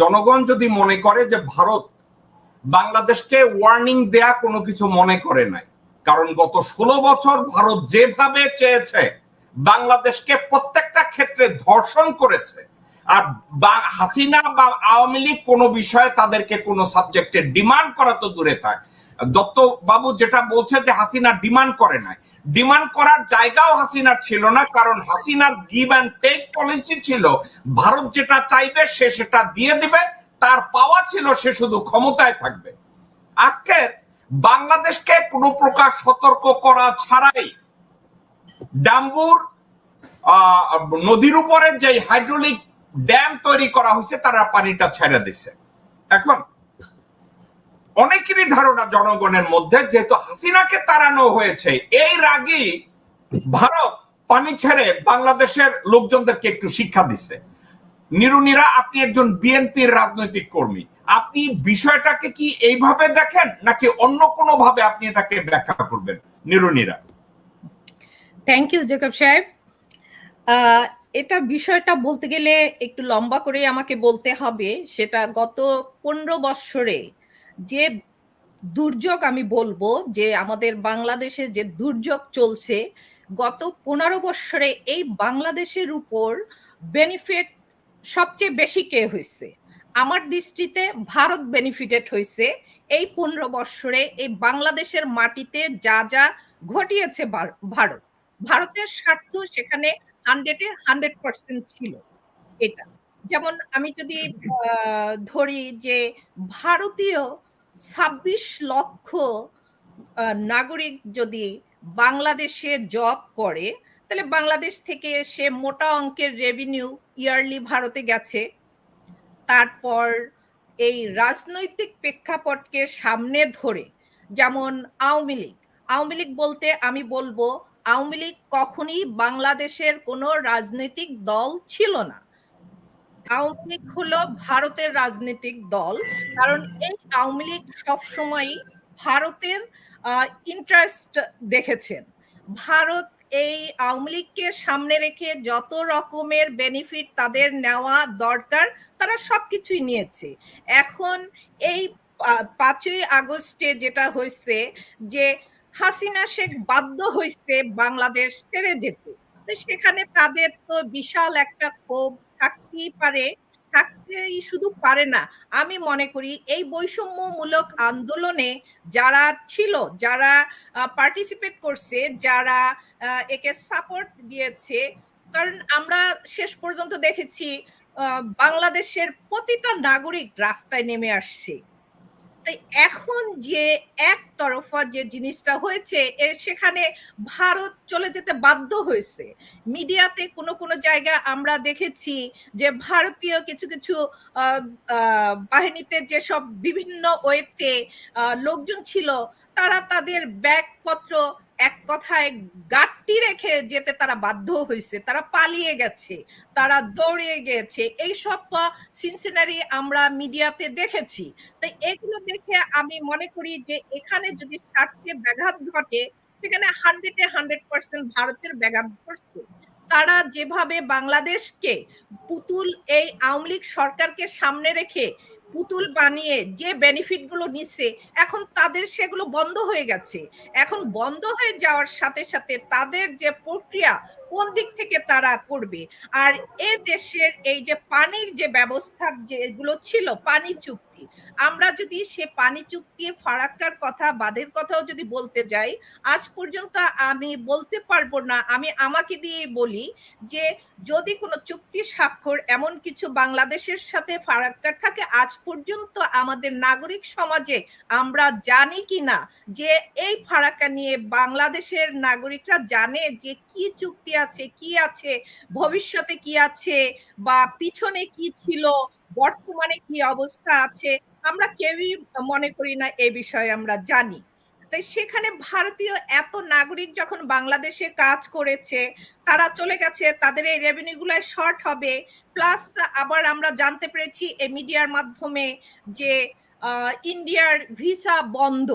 জনগণ যদি মনে করে যে ভারত বাংলাদেশকে ওয়ার্নিং দেয়া কোনো কিছু মনে করে নাই, কারণ গত ষোলো বছর ভারত যেভাবে চেয়েছে, বাংলাদেশকে প্রত্যেকটা ক্ষেত্রে ধর্ষণ করেছে আর হাসিনা বা আওয়ামী লীগ কোনো বিষয়ে তাদেরকে কোনো সাবজেক্টে ডিমান্ড করা তো দূরে থাক। দত্ত বাবু যেটা বলছে যে হাসিনা ডিমান্ড করে নাই। ডিমান্ড করার জায়গাও হাসিনার ছিল না, কারণ হাসিনার গিভ অ্যান্ড টেক পলিসি ছিল, ভারত যেটা চাইবে সে সেটা দিয়ে দিবে, তার পাওয়া ছিল সে শুধু ক্ষমতায় থাকবে। আজকে বাংলাদেশকে কোনো প্রকার সতর্ক করা ছাড়াই ডাম্বুর নদীর উপরে যে হাইড্রোলিক ড্যাম তৈরি করা হয়েছে, তারা পানিটা ছেড়ে দিছে এখন, অনেকেরই ধারণা জনগণের মধ্যে যেহেতু হাসিনাকে তাড়ানো হয়েছে, এই রাগি ভারত পানি ছেড়ে বাংলাদেশের লোকজনদেরকে একটু শিক্ষা দিছে। নিরুনিরা, আপনি একজন বিএনপির রাজনৈতিক কর্মী, আপনি বিষয়টাকে কি এইভাবে দেখেন, নাকি অন্য কোনো ভাবে আপনি এটাকে ব্যাখ্যা করবেন, নিরুনিরা? থ্যাংক ইউ জেকব সাহেব এটা বিষয়টা বলতে গেলে একটু লম্বা করে আমাকে বলতে হবে, সেটা গত পনেরো বৎসরে যে দুর্যোগ আমি বলব, যে আমাদের বাংলাদেশে যে দুর্যোগ চলছে, গত পনেরো বৎসরে এই বাংলাদেশের উপর বেনিফিট সবচেয়ে বেশি কে হয়েছে? আমার দৃষ্টিতে ভারত বেনিফিটেড হয়েছে এই পনেরো বৎসরে এই বাংলাদেশের মাটিতে যা যা ঘটিয়েছে ভারত। ভারতের স্বার্থ সেখানে হান্ড্রেডে হান্ড্রেড পার্সেন্ট ছিল এটা। যেমন আমি যদি ধরি যে ভারতীয় ছাব্বিশ লক্ষ নাগরিক যদি বাংলাদেশে জব করে, তাহলে বাংলাদেশ থেকে সে মোটা অঙ্কের রেভিনিউ ইয়ারলি ভারতে গেছে। তারপর এই রাজনৈতিক প্রেক্ষাপটকে সামনে ধরে, যেমন আওয়ামী লীগ। আওয়ামী লীগ বলতে আমি বলব আওয়ামী লীগ কখনই বাংলাদেশের কোনো রাজনৈতিক দল ছিল না। আওয়ামী লীগ হলো ভারতের রাজনৈতিক দল, কারণ এই আওয়ামী লীগ সবসময় ভারতের ইন্টারেস্ট দেখেছেন। ভারত এই আওয়ামী লীগকে সামনে রেখে যত রকমের বেনিফিট তাদের নেওয়া দরকার, তারা সবকিছুই নিয়েছে। এখন এই পাঁচই আগস্টে যেটা হয়েছে যে হাসিনা শেখ বাধ্য হয়েছে বাংলাদেশ ছেড়ে যেতে। সেখানে তাদের তো বিশাল একটা ক্ষোভ থাকতেই পারে, থাকতেই শুধু পারে না। আমি মনে করি এই বৈষম্যমূলক আন্দোলনে যারা ছিল, যারা পার্টিসিপেট করছে, যারা একে সাপোর্ট দিয়েছে, কারণ আমরা শেষ পর্যন্ত দেখেছি বাংলাদেশের প্রতিটা নাগরিক রাস্তায় নেমে আসছে। এখন যে একতরফা যে জিনিসটা হয়েছে সেখানে ভারত চলে যেতে বাধ্য হয়েছে। মিডিয়াতে কোনো কোনো জায়গা আমরা দেখেছি যে ভারতীয় কিছু কিছু বাহিনীতে যেসব বিভিন্ন ওয়েতে লোকজন ছিল তারা তাদের ব্যাগপত্র এক কথায় গাটটি রেখে যেতে তারা বাধ্য হয়েছে তারা পালিয়ে গেছে, তারা দৌড়িয়ে গেছে। এই সব সিনসিনারি আমরা মিডিয়াতে দেখেছি। তাই এগুলো দেখে আমি মনে করি যে এখানে যদি স্বার্থে ব্যাঘাত ঘটে, সেখানে হান্ড্রেডে হান্ড্রেড পার্সেন্ট ভারতের ব্যাঘাত ঘটছে। তারা যেভাবে বাংলাদেশকে পুতুল এই আওয়ামী লীগ সরকারকে সামনে রেখে পুতুল বানিয়ে যে বেনিফিটগুলো নিচ্ছে, এখন তাদের সেগুলো বন্ধ হয়ে গেছে। এখন বন্ধ হয়ে যাওয়ার সাথে সাথে তাদের যে প্রক্রিয়া কোন দিক থেকে তারা করবে আর এ দেশের এই যে পানির যে ব্যবস্থা যেগুলো ছিল, পানি চুক্তি, আমরা যদি সে পানি চুক্তি ফারাক্কার কথা বাদের কথাও যদি বলতে যাই, আজ পর্যন্ত আমি বলতে পারব না, আমি আমাকে দিয়ে বলি যে, যদি কোনো চুক্তি স্বাক্ষর এমন কিছু বাংলাদেশের সাথে ফারাক্কার থাকে, আজ পর্যন্ত আমাদের নাগরিক সমাজে আমরা জানি কি না যে, এই ফারাক্কা নিয়ে বাংলাদেশের নাগরিকরা জানে যে, কি চুক্তি আছে, কি আছে, ভবিষ্যতে কি আছে, বা পিছনে কি ছিল, বর্তমানে কি অবস্থা আছে, আমরা কেউই মনে করি না এ বিষয়ে আমরা জানি। তাই সেখানে ভারতীয় এত নাগরিক যখন বাংলাদেশে কাজ করেছে, তারা চলে গেছে, তাদের এই রেভিনিউ গুলো শর্ট হবে প্লাস আবার আমরা জানতে পেরেছি এই মিডিয়ার মাধ্যমে যে ইন্ডিয়ার ভিসা বন্ধ।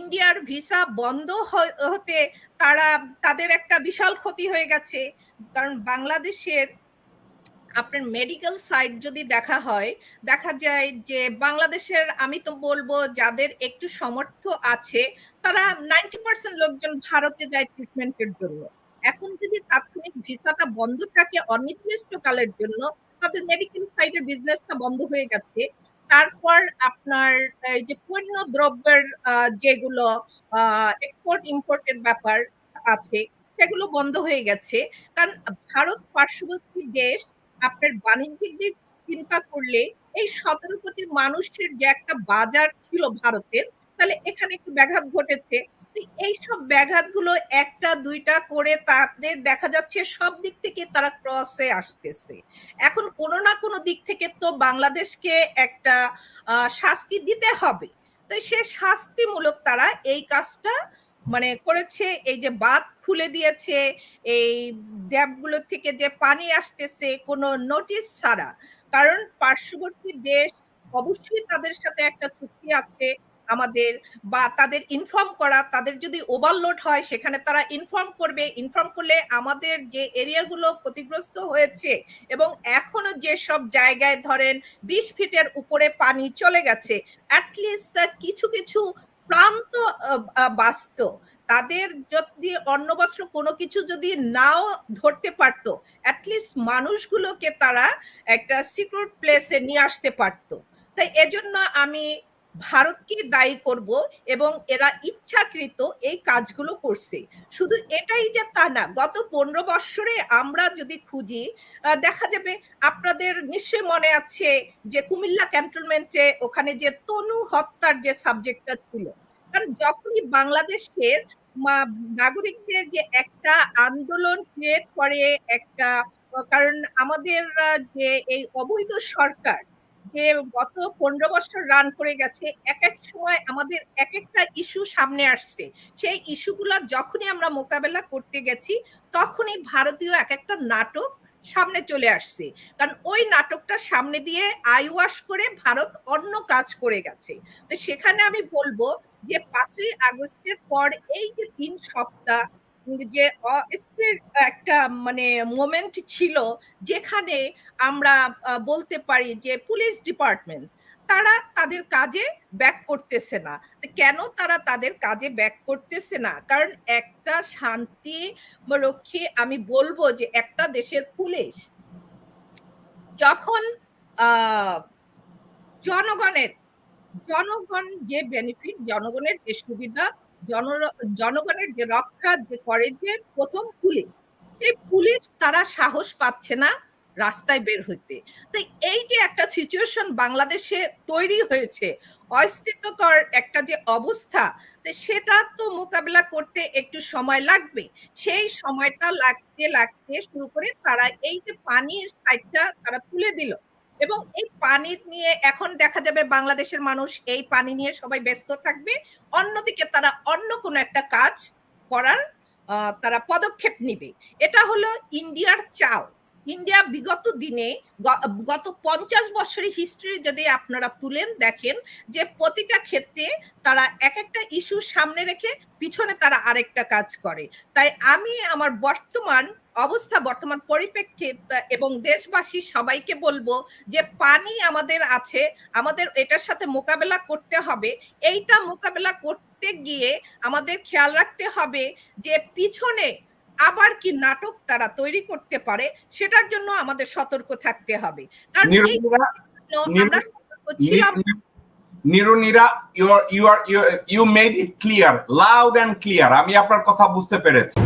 ইন্ডিয়ার ভিসা বন্ধ হতে তারা, তাদের একটা বিশাল ক্ষতি হয়ে গেছে। কারণ বাংলাদেশের আপনার মেডিকেল সাইট যদি দেখা হয়, দেখা যায় যে বাংলাদেশের আমি তো বলব যাদের একটু সমর্থ আছে, তারা নাইনটি পার্সেন্ট লোকজন ভারতে যায় ট্রিটমেন্টের জন্য। এখন যদি তাৎক্ষণিক ভিসাটা বন্ধ থাকে অনির্দিষ্টকালের জন্য, তাদের মেডিকেল সাইডের বিজনেসটা বন্ধ হয়ে গেছে। তারপর আপনার, এই যে পণ্য দ্রব্যের যেগুলো এক্সপোর্ট ইম্পোর্টের ব্যাপার আছে, সেগুলো বন্ধ হয়ে গেছে। কারণ ভারত পার্শ্ববর্তী দেশ, আপনার বাণিজ্যিক দিক চিন্তা করলে এই সতেরো কোটি মানুষের যে একটা বাজার ছিল ভারতের তাহলে এখানে একটু ব্যাঘাত ঘটেছে। এইসব ব্যাঘাতগুলো একটা, দুইটা করে তাদের দেখা যাচ্ছে সব দিক থেকে তারা ক্রসে আসতেছে। এখন কোনো না কোনো দিক থেকে তো বাংলাদেশকে একটা শাস্তি দিতে হবে। তো সে শাস্তিমূলক তারা এই কাজটা মানে করেছে, এই যে বাঁধ খুলে দিয়েছে, এই ড্যামগুলো থেকে যে পানি আসতেছে, কোনো নোটিশ ছাড়া। কারণ পার্শ্ববর্তী দেশ অবশ্যই তাদের সাথে একটা চুক্তি আছে। আমাদের বা তাদের ইনফর্ম করা তাদের যদি ওভারলোড হয় সেখানে তারা ইনফর্ম করবে। ইনফর্ম করলে আমাদের যে এরিয়াগুলো ক্ষতিগ্রস্ত হয়েছে এবং এখনও যে সব জায়গায় ধরেন বিশ ফিটের উপরে পানি চলে গেছে অ্যাটলিস্ট কিছু কিছু প্রান্ত আহ, তাদের যদি অন্ন বস্ত্র কোনো কিছু যদি নাও ধরতে পারতো অ্যাটলিস্ট মানুষগুলোকে তারা একটা সিকিউর প্লেসে নিয়ে আসতে পারতো। তাই এজন্য আমি ভারতকে দায়ী করব এবং এরা ইচ্ছাকৃত এই কাজগুলো করছে। শুধু এটাই যে তা না, গত পনেরো বৎসরে আমরা যদি খুঁজি দেখা যাবে আপনাদের নিশ্চয়ই মনে আছে যে কুমিল্লা ক্যান্টনমেন্টে ওখানে যে তনু হত্যার যে সাবজেক্টটা ছিল। কারণ যখনই বাংলাদেশের নাগরিকদের যে একটা আন্দোলন ক্রিয়েট করে একটা, কারণ আমাদের যে এই অবৈধ সরকার যে গত পনেরো বছর রান করে গেছে এক এক সময় আমাদের এক একটা ইস্যু সামনে আসছে। সেই ইস্যুগুলা যখনই আমরা মোকাবেলা করতে গেছি, তখনই ভারতীয় এক একটা নাটক সামনে চলে আসছে। কারণ ওই নাটকটা সামনে দিয়ে আই ওয়াশ করে ভারত অন্য কাজ করে গেছে। তো সেখানে আমি বলব যে পাঁচই আগস্টের পর এই যে তিন সপ্তাহ যে অস্থির একটা মানে মোমেন্ট ছিল যেখানে আমরা বলতে পারি যে পুলিশ ডিপার্টমেন্ট তারা তাদের কাজে ব্যাক করতেছে না। কেন তারা তাদের কাজে ব্যাক করতেছে না? কারণ একটা শান্তি রক্ষী আমি বলব যে, একটা দেশের পুলিশ যখন জনগণের, জনগণ যে বেনিফিট জনগণের যে সুবিধা জন জনগণের যে রক্ষা করে যে প্রথম পুলিশ, সেই পুলিশ তারা সাহস পাচ্ছে না রাস্তায় বের হইতে। তো এই যে একটা সিচুয়েশন বাংলাদেশে তৈরি হয়েছে অস্তিত্বকর একটা যে অবস্থা সেটা তো মোকাবেলা করতে একটু সময় লাগবে। সেই সময়টা লাগতে লাগতে শুরু করে তারা এই যে পানির সাইডটা তারা তুলে দিল। এবং এই পানি নিয়ে এখন দেখা যাবে বাংলাদেশের মানুষ এই পানি নিয়ে সবাই ব্যস্ত থাকবে। অন্যদিকে তারা অন্য কোনো একটা কাজ করার তারা পদক্ষেপ নিবে। এটা হলো ইন্ডিয়ার চাল। ইন্ডিয়া বিগত দিনে গত পঞ্চাশ বছরের হিস্ট্রি যদি আপনারা তুলেন, দেখেন যে প্রতিটা ক্ষেত্রে তারা এক একটা ইস্যু সামনে রেখে পিছনে তারা আরেকটা কাজ করে। তাই আমি আমার বর্তমান অবস্থা বর্তমান পরিপ্রেক্ষিত এবং দেশবাসী সবাইকে বলব যে পানি আমাদের আছে আমাদের এটার সাথে মোকাবেলা করতে হবে। এইটা মোকাবেলা করতে গিয়ে আমাদের খেয়াল রাখতে হবে যে পিছনে আবার কি নাটক তারা তৈরি করতে পারে সেটার জন্য আমাদের সতর্ক থাকতে হবে। কারণ নিরুনিরা আমরা ছিলাম। নিরুনিরা you are you are you made it clear loud and clear আমি আপনার কথা বুঝতে পেরেছি।